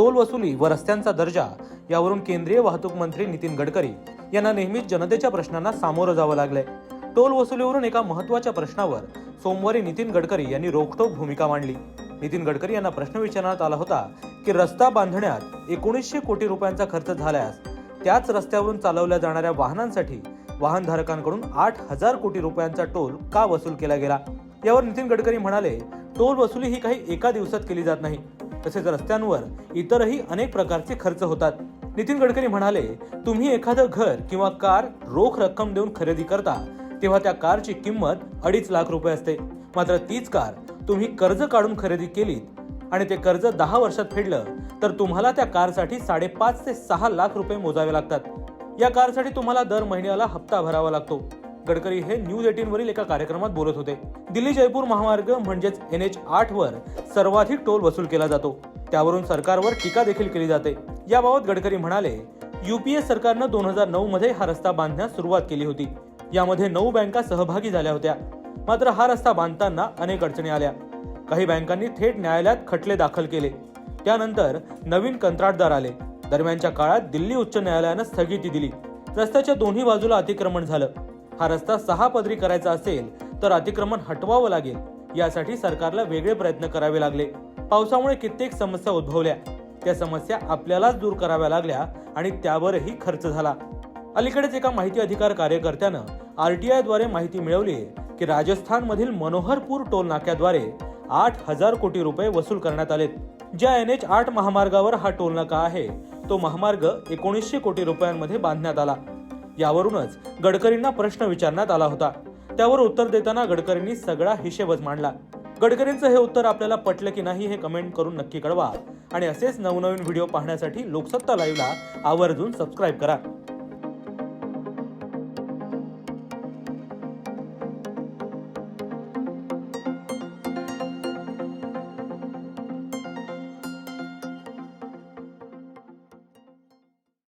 Toll वसुली व रस्त्यांचा दर्जा यावरून केंद्रीय वाहतूक मंत्री नितीन गडकरी यांना नेहमीच जनतेच्या प्रश्नांना सामोरं जावं लागलंय. टोल वसुलीवरून एका महत्त्वाच्या प्रश्नावर सोमवारी नितीन गडकरी यांनी रोखटोक भूमिका मांडली. नितीन गडकरी यांना प्रश्न विचारण्यात आला होता की रस्ता बांधण्यात एकोणीसशे कोटी रुपयांचा खर्च झाल्यास त्याच रस्त्यावरून चालवल्या जाणाऱ्या वाहनांसाठी वाहनधारकांकडून आठ हजार कोटी रुपयांचा टोल का वसूल केला गेला? यावर नितीन गडकरी म्हणाले टोल वसुली ही काही एका दिवसात केली जात नाही. तसेच रस्त्यांवर इतरही अनेक प्रकारचे खर्च होतात. नितीन गडकरी म्हणाले तुम्ही एखादं घर किंवा कार रोख रक्कम देऊन खरेदी करता तेव्हा त्या कारची किंमत अडीच लाख रुपये असते. मात्र तीच कार तुम्ही कर्ज काढून खरेदी केलीत आणि ते कर्ज दहा वर्षात फेडलं तर तुम्हाला त्या कारसाठी साडेपाच ते सहा लाख रुपये मोजावे लागतात. या कारसाठी तुम्हाला दर महिन्याला हप्ता भरावा लागतो. गडकरी हे न्यूज एटीन वरील एका कार्यक्रमात बोलत होते. दिल्ली जयपूर महामार्ग म्हणजेच एन एच आठ वर सर्वाधिक टोल वसूल केला जातो. त्यावरून सरकारवर टीका देखील केली जाते. याबाबत गडकरी म्हणाले युपीए सरकारनं दोन हजार नऊ मध्ये हा रस्ता बांधण्यास सुरुवात केली होती. यामध्ये नऊ बँका सहभागी झाल्या होत्या. मात्र हा रस्ता बांधताना अनेक अडचणी आल्या. काही बँकांनी थेट न्यायालयात खटले दाखल केले. त्यानंतर नवीन कंत्राटदार आले. दरम्यानच्या काळात दिल्ली उच्च न्यायालयानं स्थगिती दिली. रस्त्याच्या दोन्ही बाजूला अतिक्रमण झालं. हा रस्ता सहा पदरी करायचा असेल तर अतिक्रमण हटवावं लागेल. यासाठी सरकारला वेगळे प्रयत्न करावे लागले. पावसामुळे कित्येक समस्या उद्भवल्या. त्या समस्या आपल्यालाच दूर कराव्या लागल्या आणि त्यावरही खर्च झाला. अलीकडेच एका माहिती अधिकार कार्यकर्त्यानं आरटीआयद्वारे माहिती मिळवली की राजस्थान मधील मनोहरपूर टोल नाक्याद्वारे आठ हजार कोटी रुपये वसूल करण्यात आलेत. ज्या एन एच आठ महामार्गावर हा टोल नाका आहे तो महामार्ग एकोणीसशे कोटी रुपयांमध्ये बांधण्यात आला. यावरूनच गडकरींना प्रश्न विचारण्यात आला होता. त्यावर उत्तर देताना गडकरींनी सगळा हिशेबच मांडला. गडकरींचं हे उत्तर आपल्याला पटलं की नाही हे कमेंट करून नक्की कळवा. आणि असेच नवनवीन व्हिडिओ पाहण्यासाठी लोकसत्ता लाईव्हला आवर्जून सबस्क्राईब करा.